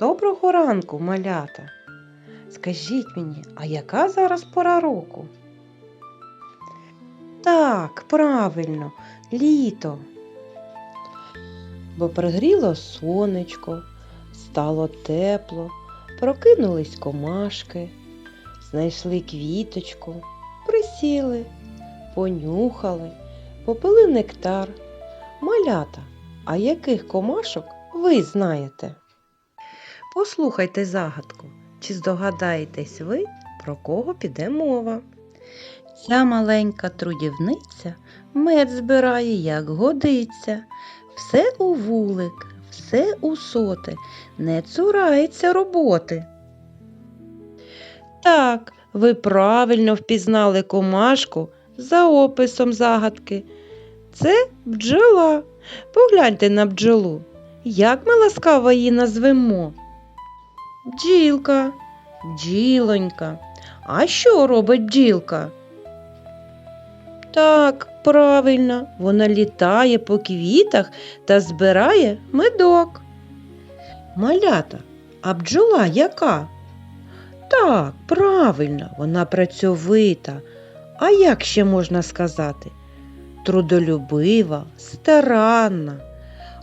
Доброго ранку, малята. Скажіть мені, а яка зараз пора року? Так, правильно, літо. Бо пригріло сонечко, стало тепло, прокинулись комашки, знайшли квіточку, присіли, понюхали, попили нектар. Малята, а яких комашок ви знаєте? Послухайте загадку, чи здогадаєтесь ви, про кого піде мова? Ця маленька трудівниця мед збирає, як годиться, все у вулик, все у соти, не цурається роботи. Так, ви правильно впізнали комашку за описом загадки. Це бджола. Погляньте на бджолу. Як ми ласкаво її назвемо? Бджілка, бджілонька. А що робить бджілка? Так, правильно, вона літає по квітах та збирає медок. Малята, а бджола яка? Так, правильно, вона працьовита. А як ще можна сказати? Трудолюбива, старанна.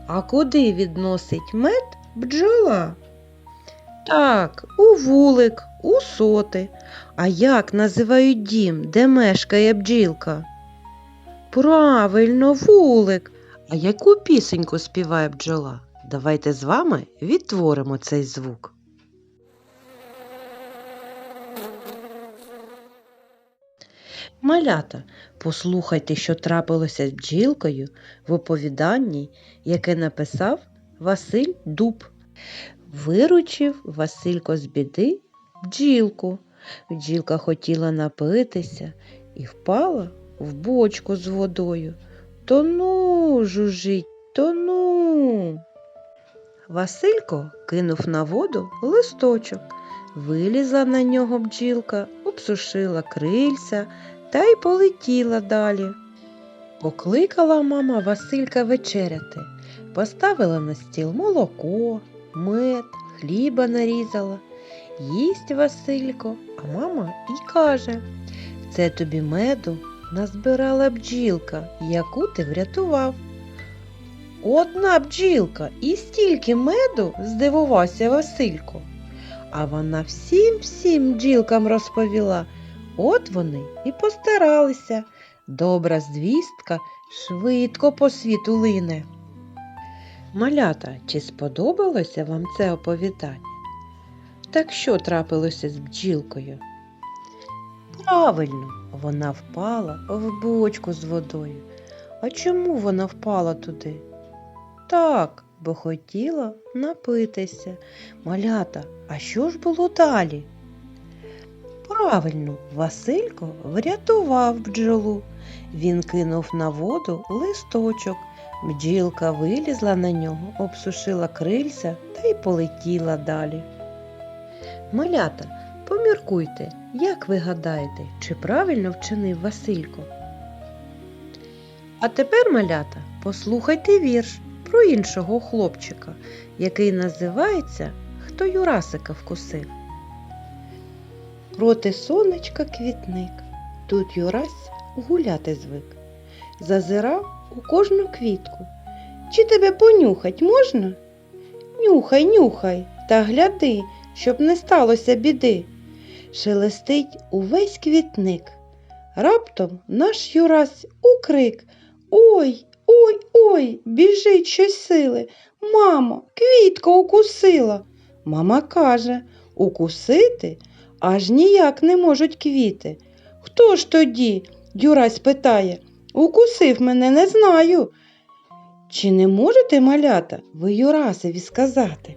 А куди відносить мед бджола? Так, у вулик, у соти. А як називають дім, де мешкає бджілка? Правильно, вулик. А яку пісеньку співає бджола? Давайте з вами відтворимо цей звук. Малята, послухайте, що трапилося з бджілкою в оповіданні, яке написав Василь Дуб. Виручив Василько з біди бджілку. Бджілка хотіла напитися і впала в бочку з водою. Тону, жужить, тону. Василько кинув на воду листочок. Вилізла на нього бджілка, обсушила крильця та й полетіла далі. Покликала мама Василька вечеряти, поставила на стіл молоко, мед, хліба нарізала. Їсть Василько, а мама і каже Це тобі меду назбирала бджілка, яку ти врятував. Одна бджілка і стільки меду, здивувався Василько. А вона всім всім бджілкам розповіла. От вони і постаралися. Добра звістка швидко по світу лине. Малята, чи сподобалося вам це оповідання? Так що трапилося з бджілкою? Правильно, вона впала в бочку з водою. А чому вона впала туди? Так, бо хотіла напитися. Малята, а що ж було далі? Правильно, Василько врятував бджолу. Він кинув на воду листочок. Бджілка вилізла на нього, обсушила крильця та й полетіла далі. Малята, поміркуйте, як ви гадаєте, чи правильно вчинив Василько? А тепер, малята, послухайте вірш про іншого хлопчика, який називається Хто Юрасика вкусив. Проти сонечка квітник, тут Юрась гуляти звик. Зазирав у кожну квітку. Чи тебе понюхать можна? Нюхай, нюхай, та гляди, щоб не сталося біди. Шелестить увесь квітник. Раптом наш Юрась укрик. Ой, ой, ой, біжить щось сили. Мамо, квітка укусила. Мама каже, укусити аж ніяк не можуть квіти. Хто ж тоді? Юрась питає. Укусив мене, не знаю. Чи не можете, малята, ви Юрасові сказати?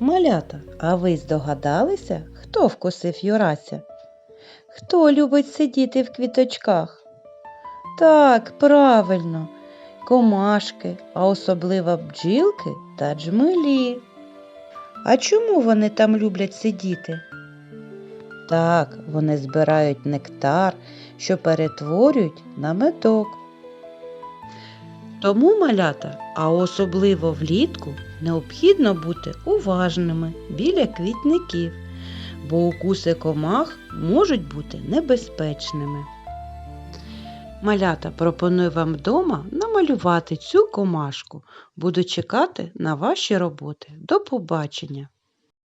Малята, а ви здогадалися, хто вкусив Юрася? Хто любить сидіти в квіточках? Так, правильно, комашки, а особливо бджілки та джмелі. А чому вони там люблять сидіти? Так, вони збирають нектар, що перетворюють на медок. Тому малята, а особливо влітку, необхідно бути уважними біля квітників, бо укуси комах можуть бути небезпечними. Малята пропоную вам вдома намалювати цю комашку. Буду чекати на ваші роботи. До побачення!